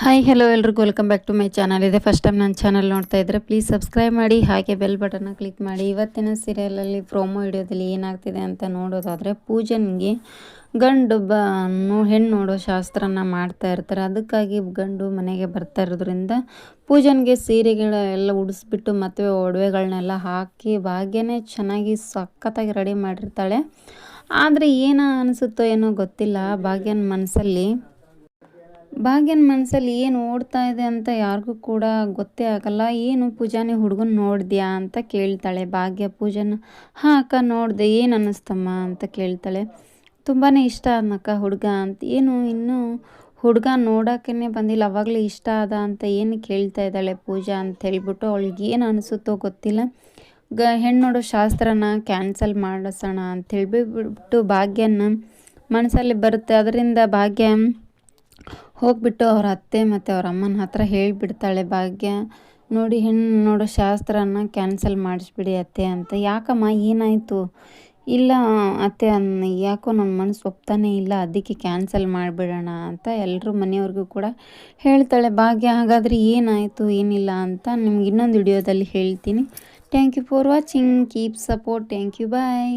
Hi hello ಎಲ್ರಿಗೂ. Welcome back to my channel ಇದೆ first time ನನ್ನ ಚಾನಲ್ ನೋಡ್ತಾ ಇದ್ದರೆ ಪ್ಲೀಸ್ ಸಬ್ಸ್ಕ್ರೈಬ್ ಮಾಡಿ, ಹಾಗೆ ಬೆಲ್ ಬಟನ್ನ ಕ್ಲಿಕ್ ಮಾಡಿ. ಇವತ್ತಿನ ಸೀರಿಯಲಲ್ಲಿ ಪ್ರೋಮೋ ವಿಡಿಯೋದಲ್ಲಿ ಏನಾಗ್ತಿದೆ ಅಂತ ನೋಡೋದಾದರೆ ಪೂಜನ್ಗೆ ಗಂಡು ಬ ಹೆಣ್ಣು ನೋಡೋ ಶಾಸ್ತ್ರನ ಮಾಡ್ತಾ ಇರ್ತಾರೆ. ಅದಕ್ಕಾಗಿ ಗಂಡು ಮನೆಗೆ ಬರ್ತಾ ಇರೋದ್ರಿಂದ ಪೂಜನ್ಗೆ ಸೀರೆಗಳ ಎಲ್ಲ ಉಡಿಸ್ಬಿಟ್ಟು ಮತ್ತು ಒಡವೆಗಳನ್ನೆಲ್ಲ ಹಾಕಿ ಭಾಗ್ಯನೇ ಚೆನ್ನಾಗಿ ಸಖತ್ತಾಗಿ ರೆಡಿ ಮಾಡಿರ್ತಾಳೆ. ಆದರೆ ಏನು ಅನಿಸುತ್ತೋ ಏನೋ ಗೊತ್ತಿಲ್ಲ. ಭಾಗ್ಯನ ಮನಸ್ಸಲ್ಲಿ ಭಾಗ್ಯನ ಮನಸ್ಸಲ್ಲಿ ಏನು ಓಡ್ತಾ ಇದೆ ಅಂತ ಯಾರಿಗೂ ಕೂಡ ಗೊತ್ತೇ ಆಗಲ್ಲ. ಏನು ಪೂಜಾನಿ ಹುಡುಗನ ನೋಡಿದ್ಯಾ ಅಂತ ಕೇಳ್ತಾಳೆ. ಭಾಗ್ಯ ಪೂಜಾನ, ಹಾಂ ಅಕ್ಕ, ನೋಡಿದೆ, ಏನು ಅನ್ನಿಸ್ತಮ್ಮ ಅಂತ ಕೇಳ್ತಾಳೆ. ತುಂಬಾ ಇಷ್ಟ ಅನ್ನಕ್ಕ ಹುಡುಗ ಅಂತ. ಏನು, ಇನ್ನೂ ಹುಡುಗ ನೋಡೋಕ್ಕೇ ಬಂದಿಲ್ಲ. ಅವಾಗಲೇ ಇಷ್ಟ ಆದ ಅಂತ ಏನು ಕೇಳ್ತಾ ಇದ್ದಾಳೆ ಪೂಜಾ ಅಂತ ಹೇಳ್ಬಿಟ್ಟು ಅವಳಿಗೆ ಏನು ಅನಿಸುತ್ತೋ ಗೊತ್ತಿಲ್ಲ. ಗ ಹೆಣ್ಣು ನೋಡೋ, ಶಾಸ್ತ್ರನ ಕ್ಯಾನ್ಸಲ್ ಮಾಡಿಸೋಣ ಅಂತ ಹೇಳ್ಬಿಟ್ಟು ಭಾಗ್ಯನ ಮನಸ್ಸಲ್ಲಿ ಬರುತ್ತೆ. ಅದರಿಂದ ಭಾಗ್ಯ ಹೋಗ್ಬಿಟ್ಟು ಅವ್ರ ಅತ್ತೆ ಮತ್ತು ಅವ್ರ ಅಮ್ಮನ ಹತ್ರ ಹೇಳಿಬಿಡ್ತಾಳೆ ಭಾಗ್ಯ. ನೋಡಿ ಹೆಣ್ಣು ನೋಡೋ ಶಾಸ್ತ್ರನ ಕ್ಯಾನ್ಸಲ್ ಮಾಡಿಸ್ಬಿಡಿ ಅತ್ತೆ ಅಂತ. ಯಾಕಮ್ಮ, ಏನಾಯಿತು? ಇಲ್ಲ, ಅತ್ತೆ ಅನ್ನ ಯಾಕೋ ನನ್ನ ಮನಸ್ಸು ಒಪ್ತಾನೇ ಇಲ್ಲ, ಅದಕ್ಕೆ ಕ್ಯಾನ್ಸಲ್ ಮಾಡಿಬಿಡೋಣ ಅಂತ ಎಲ್ಲರೂ ಮನೆಯವ್ರಿಗೂ ಕೂಡ ಹೇಳ್ತಾಳೆ. ಭಾಗ್ಯ, ಹಾಗಾದರೆ ಏನಾಯಿತು, ಏನಿಲ್ಲ ಅಂತ ನಿಮ್ಗೆ ಇನ್ನೊಂದು ವಿಡಿಯೋದಲ್ಲಿ ಹೇಳ್ತೀನಿ. Thank you for watching keep support thank you bye